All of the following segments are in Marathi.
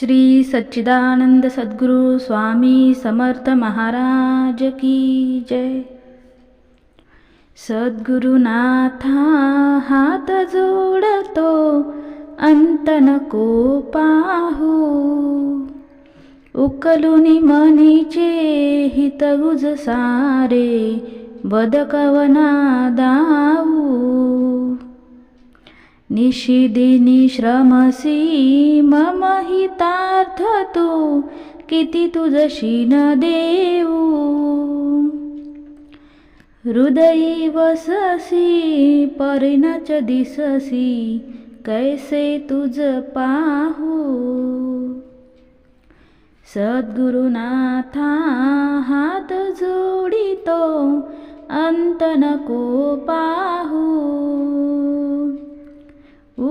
श्री सच्चिदानंद सद्गुरू स्वामी समर्थ महाराज की जय। सद्गुरुनाथा हात जोडतो अंत नको पाहू उकलुनी मनीचे हितगुज सारे बदकवना दाऊ। निशिदिनी श्रमसी मम हितार्थ तू किती तुझशी न देऊ हृदयी वससी परिणच दिससी कैसे तुझ पाहू। सद्गुरुनाथा हात जोडितो अंत नको पाहू।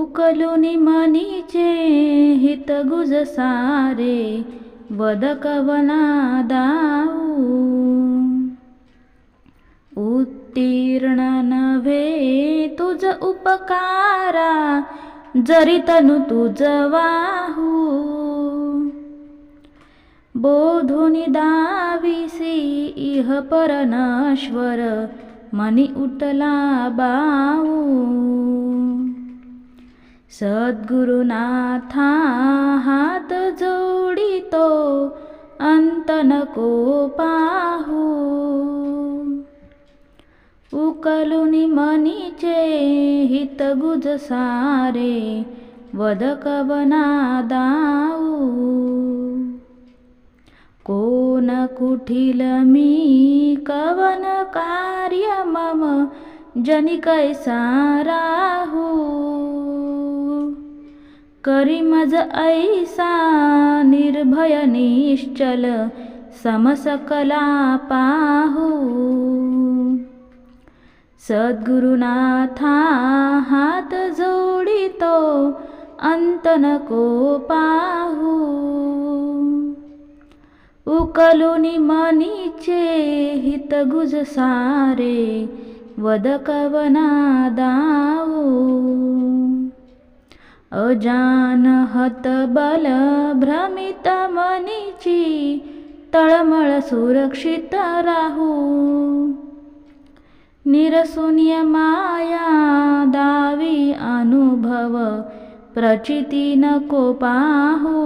उकलुनी मनीचे हितगुज सारे वदकवना दाऊ उत्तीर्ण नव्हे तुझ उपकारा जरी तनु तुझ वाहू बोधुनी दाविसी इह परनश्वर मनी उठला बाऊ सद्गुरुनाथा हात जोडितो अंत नको पाहू उकलुनी मनीचे हितगुज सारे वदकवना दाऊ कोण कुठील मी कवन कार्य मम जनिकै साराहू करी मज ऐसा निर्भय निश्चल समसकला पाहू। सद्गुरुनाथा हात जोडितो अंत नको पाहू। उकलुनी मनीचे हितगुज सारे वदकवना दाऊ। अजान हतबल भ्रमित मनीची तळमळ सुरक्षित राहू. निरशून्य माया दावी अनुभव प्रचिती नको पाहू.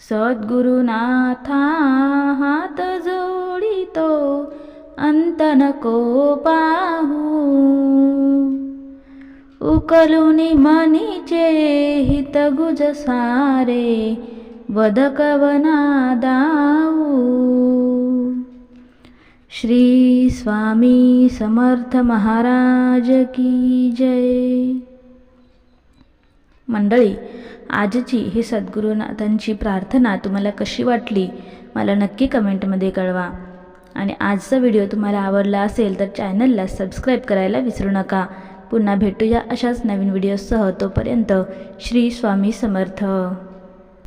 सद्गुरुनाथा हात जोडितो अंत नको पाहू. उकलुनी मनीचे हितगुज सारे वदकवना दाऊ श्री स्वामी समर्थ महाराज की जय। मंडळी आजची ही सद्गुरुनाथांची प्रार्थना तुम्हाला कशी वाटली मला नक्की कमेंटमध्ये कळवा. आणि आजचा व्हिडिओ तुम्हाला आवडला असेल तर चॅनलला सबस्क्राईब करायला विसरू नका. पुन्हा भेटूया अशाच नवीन व्हिडिओसह तोपर्यंत श्री स्वामी समर्थ.